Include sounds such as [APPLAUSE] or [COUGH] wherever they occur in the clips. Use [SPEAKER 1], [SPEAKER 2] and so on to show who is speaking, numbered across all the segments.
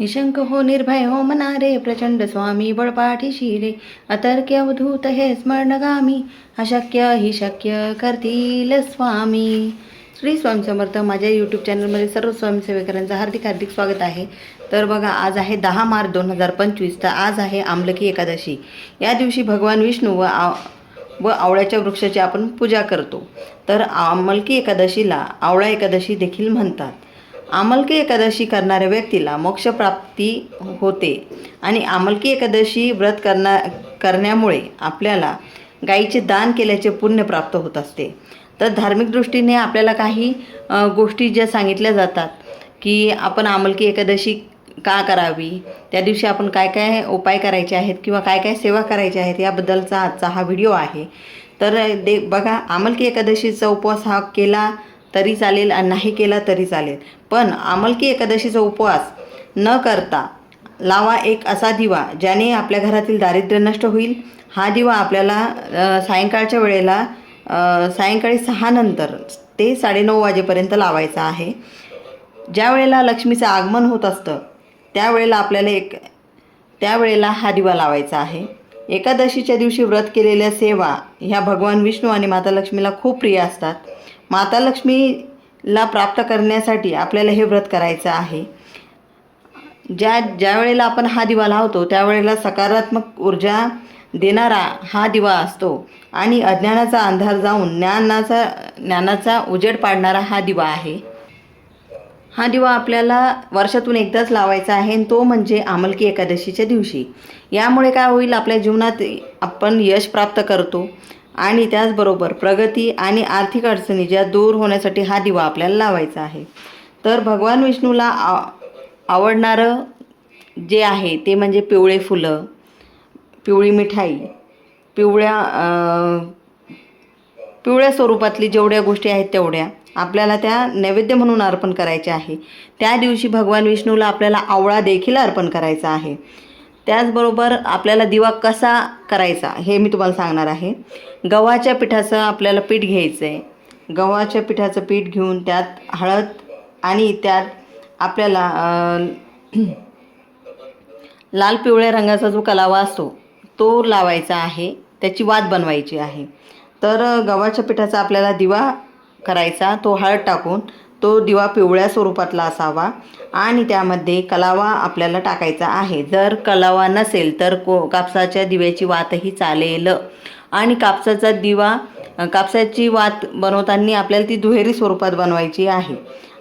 [SPEAKER 1] निशंक हो निर्भय हो मनारे प्रचंड स्वामी बळपाठी शिरे अतर्क्य अवधूत हे स्मरणगामी अशक्य ही शक्य करतील स्वामी. श्री स्वामी समर्थ माझ्या यूट्यूब चॅनलमध्ये सर्व स्वयंसेवकांचं हार्दिक हार्दिक स्वागत आहे. तर बघा आज आहे दहा मार्च दोन हजार पंचवीस तर आज आहे आमलकी एकादशी. या दिवशी भगवान विष्णू व आव व आवळ्याच्या वृक्षाची आपण पूजा करतो. तर आमलकी एकादशीला आवळा एकादशी देखील म्हणतात. आमलकी एकादशी करणाऱ्या व्यक्तीला मोक्षप्राप्ती होते आणि आमलकी एकादशी व्रत करना करण्यामुळे आपल्याला गाईचे दान केल्याचे पुण्य प्राप्त होत असते. तर धार्मिक दृष्टीने आपल्याला काही गोष्टी ज्या सांगितल्या जातात की आपण आमलकी एकादशी का करावी त्या दिवशी आपण काय काय उपाय करायचे आहेत किंवा काय काय सेवा करायच्या आहेत याबद्दलचा आजचा हा व्हिडिओ आहे. तर दे बघा आमलकी एकादशीचा उपवास हा केला तरी चालेल आणि नाही केला तरी चालेल. पण आमलकी एकादशीचा उपवास न करता लावा एक असा दिवा ज्याने आपल्या घरातील दारिद्र्य नष्ट होईल. हा दिवा आपल्याला सायंकाळच्या वेळेला सायंकाळी सहानंतर ते साडेनऊ वाजेपर्यंत लावायचा आहे. ज्या वेळेला लक्ष्मीचं आगमन होत असतं त्यावेळेला आपल्याला एक त्यावेळेला हा दिवा लावायचा आहे. एकादशीच्या दिवशी व्रत केलेल्या सेवा ह्या भगवान विष्णू आणि माता लक्ष्मीला खूप प्रिय असतात. माता लक्ष्मीला प्राप्त करण्यासाठी आपल्याला हे व्रत करायचं आहे. ज्या ज्या वेळेला आपण हा दिवा लावतो त्यावेळेला सकारात्मक ऊर्जा देणारा हा दिवा असतो. आणि अज्ञानाचा अंधार जाऊन ज्ञानाचा ज्ञानाचा उजेड पाडणारा हा दिवा आहे. हा दिवा आपल्याला वर्षातून एकदाच लावायचा आहे आणि तो म्हणजे आमलकी एकादशीच्या दिवशी. यामुळे काय होईल? आपल्या जीवनात आपण यश प्राप्त करतो. आणि त्याचबरोबर प्रगती आणि आर्थिक अडचणी ज्या दूर होण्यासाठी हा दिवा आपल्याला लावायचा आहे. तर भगवान विष्णूला आ आवडणारं जे आहे ते म्हणजे पिवळे फुलं पिवळी मिठाई पिवळ्या पिवळ्या स्वरूपातली जेवढ्या गोष्टी आहेत तेवढ्या आपल्याला त्या नैवेद्य म्हणून अर्पण करायच्या आहे. त्या दिवशी भगवान विष्णूला आपल्याला आवळा देखील अर्पण करायचा आहे. त्याचबरोबर आपल्याला दिवा कसा करायचा हे मी तुम्हाला सांगणार आहे. गव्हाच्या पिठाचं आपल्याला पीठ घ्यायचं आहे गव्हाच्या पिठाचं पीठ घेऊन त्यात हळद आणि त्यात आपल्याला [CLEARS THROAT] लाल पिवळ्या रंगाचा जो कलावा असतो तो लावायचा आहे. त्याची वात बनवायची आहे. तर गव्हाच्या पिठाचा आपल्याला दिवा करायचा तो हळद टाकून तो दिवा पिवळ्या स्वरूपातला असावा आणि त्यामध्ये कलावा आपल्याला टाकायचा आहे. जर कलावा नसेल तर को कापसाच्या दिव्याची वातही चालेल. आणि कापसाचा दिवा कापसाची वात बनवताना आपल्याला ती दुहेरी स्वरूपात बनवायची आहे.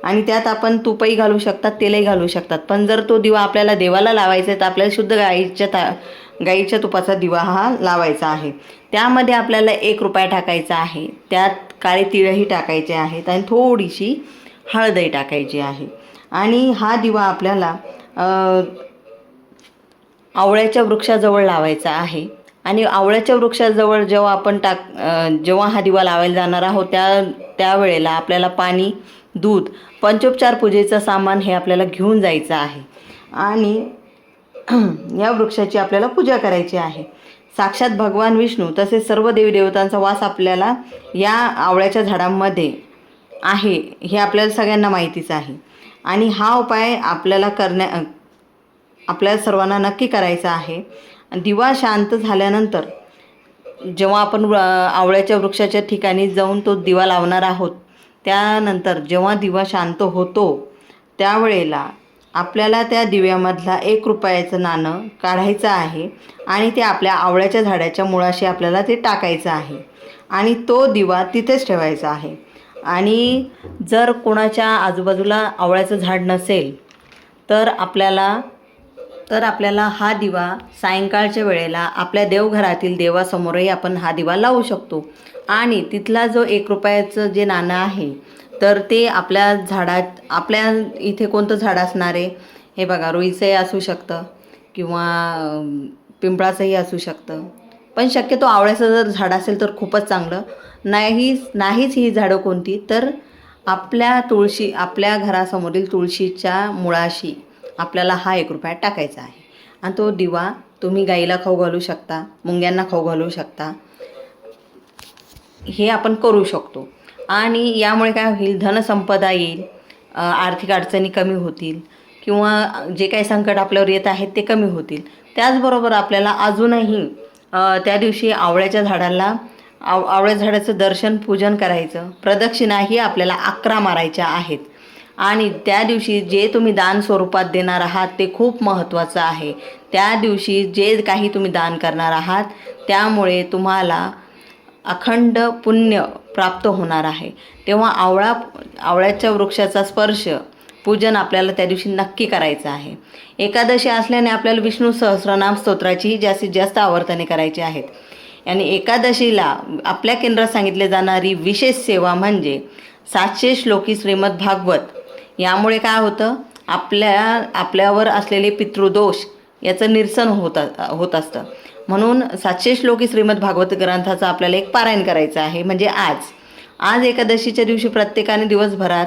[SPEAKER 1] आणि त्यात आपण तुपही घालू शकतात तेलही घालू शकतात. पण जर तो दिवा आपल्याला देवाला लावायचा आहे तर आपल्याला शुद्ध गाईच्या ता गाईच्या तुपाचा दिवा हा लावायचा आहे. त्यामध्ये आपल्याला एक रुपया टाकायचा आहे. त्यात काळे तिळही टाकायचे आहेत. आणि थोडीशी हळदही टाकायची आहे. आणि हा दिवा आपल्याला आवळ्याच्या वृक्षाजवळ लावायचा आहे. आणि आवळ्याच्या वृक्षाजवळ जेव्हा आपण टाक जेव्हा हा दिवा लावायला जाणार आहोत त्या त्यावेळेला आपल्याला पाणी दूध पंचोपचार पूजेचं सामान हे आपल्याला घेऊन जायचं आहे. आणि [CLEARS THROAT] या वृक्षाची आपल्याला पूजा करायची आहे. साक्षात भगवान विष्णू तसेच सर्व देवी देवतांचा वास आपल्याला या आवळ्याच्या झाडांमध्ये आहे हे आपल्याला सगळ्यांना माहितीच आहे. आणि हा उपाय आपल्याला करण्या आपल्या सर्वांना नक्की करायचा आहे. दिवा शांत झाल्यानंतर जेव्हा आपण आवळ्याच्या वृक्षाच्या ठिकाणी जाऊन तो दिवा लावणार आहोत त्यानंतर जेव्हा दिवा शांत होतो त्यावेळेला आपल्याला त्या दिव्यामधला एक रुपयाचं नाणं काढायचं आहे आणि ते आपल्या आवळ्याच्या झाडाच्या मुळाशी आपल्याला ते टाकायचं आहे. आणि तो दिवा तिथेच ठेवायचा आहे. आणि जर कोणाच्या आजूबाजूला आवळ्याचं झाड नसेल तर आपल्याला तर आपल्याला हा दिवा सायंकाळच्या वेळेला आपल्या देवघरातील देवासमोरही आपण हा दिवा लावू शकतो. आणि तिथला जो एक रुपयाचं जे नाणं आहे तर ते आपल्या झाडात आपल्या इथे कोणतं झाड असणार आहे? हे बघा रुईचंही असू शकतं किंवा पिंपळाचंही असू शकतं. पण शक्यतो आवळ्याचं जर झाड असेल तर खूपच चांगलं. नाही नाहीच ही झाडं कोणती तर आपल्या तुळशी आपल्या घरासमोरील तुळशीच्या मुळाशी आपल्याला हा एक रुपया टाकायचा आहे. आणि तो दिवा तुम्ही गाईला खाऊ घालू शकता मुंग्यांना खाऊ घालू शकता. हे आपण करू शकतो. आणि यामुळे काय होईल धनसंपदा येईल आर्थिक अडचणी कमी होतील किंवा जे काही संकट आपल्यावर येत आहेत ते कमी होतील. त्याचबरोबर आपल्याला अजूनही त्या दिवशी आवळ्याच्या झाडाला आव आवळ्या झाडाचं दर्शन पूजन करायचं. प्रदक्षिणाही आपल्याला अकरा मारायच्या आहेत. आणि त्या दिवशी जे तुम्ही दान स्वरूपात देणार आहात ते खूप महत्त्वाचं आहे. त्या दिवशी जे काही तुम्ही दान करणार आहात त्यामुळे तुम्हाला अखंड पुण्य प्राप्त होणार आहे. तेव्हा आवळा आवळ्याच्या वृक्षाचा स्पर्श पूजन आपल्याला त्या दिवशी नक्की करायचं आहे. एकादशी असल्याने आपल्याला विष्णू सहस्रनाम स्तोत्राचीही जास्तीत जास्त आवर्तने करायची आहेत. आणि एकादशीला आपल्या केंद्रात सांगितली जाणारी विशेष सेवा म्हणजे सातशे श्लोकी श्रीमद भागवत. यामुळे काय होतं? आपल्या आपल्यावर असलेले पितृदोष याचं निरसन होत होत असतं. म्हणून सातशे श्लोकी श्रीमद भागवत ग्रंथाचं आपल्याला एक पारायण करायचं आहे. म्हणजे आज. आज एकादशीच्या दिवशी प्रत्येकाने दिवसभरात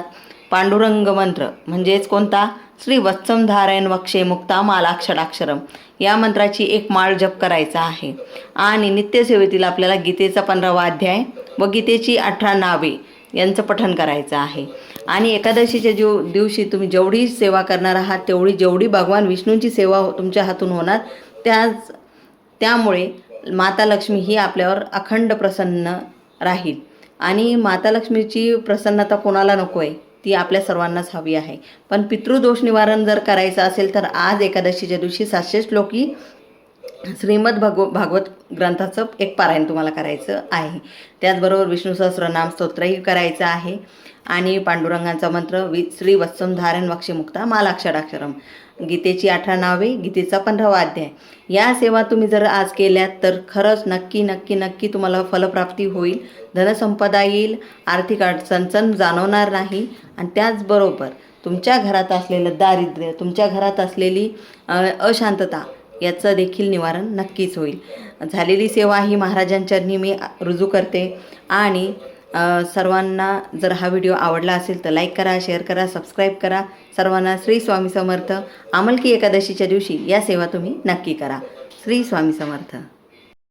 [SPEAKER 1] पांडुरंग मंत्र म्हणजेच कोणता? श्री वत्सम धारायण वक्षे मुक्ता मालाक्षराक्षरम या मंत्राची एक माळ जप करायचा आहे. आणि नित्यसेवेतील आपल्याला गीतेचा पंधरावा अध्याय व गीतेची अठरा नावे यांचं पठन करायचं आहे. आणि एकादशीच्या जो दिवशी तुम्ही जेवढी सेवा करणार आहात तेवढी जेवढी भगवान विष्णूंची सेवा हो- तुमच्या हातून होणार त्याच त्यामुळे माता लक्ष्मी ही आपल्यावर अखंड प्रसन्न राहील. आणि माता लक्ष्मीची प्रसन्नता कोणाला नको आहे ती आपल्या सर्वांनाच हवी आहे. पण पितृदोष निवारण जर करायचं असेल तर आज एकादशीच्या दिवशी सातशे श्लोकी श्रीमद भगव भागवत ग्रंथाचं एक पारायण तुम्हाला करायचं आहे. त्याचबरोबर विष्णू सहस्रनाम स्तोत्रही करायचं आहे. आणि पांडुरंगांचा मंत्र वि श्री वत्सम धारण वक्षमुक्ता मालाक्षराक्षरम. गीतेची अठरा नावे गीतेचा पंधरावा अध्याय. या सेवा तुम्ही जर आज केल्यात तर खरंच नक्की नक्की नक्की तुम्हाला फलप्राप्ती होईल. धनसंपदा येईल. आर्थिक अडचणचण जाणवणार नाही. आणि त्याचबरोबर तुमच्या घरात असलेलं दारिद्र्य तुमच्या घरात असलेली अशांतता याचं देखील निवारण नक्कीच होईल. झालेली सेवा ही महाराजांच्या मी रुजू करते आणि सर्वांना जर हा व्हिडिओ आवडला असेल तर लाईक करा शेअर करा सबस्क्राईब करा. सर्वांना श्री स्वामी समर्थ. आमलकी एकादशीच्या दिवशी या सेवा तुम्ही नक्की करा. श्री स्वामी समर्थ.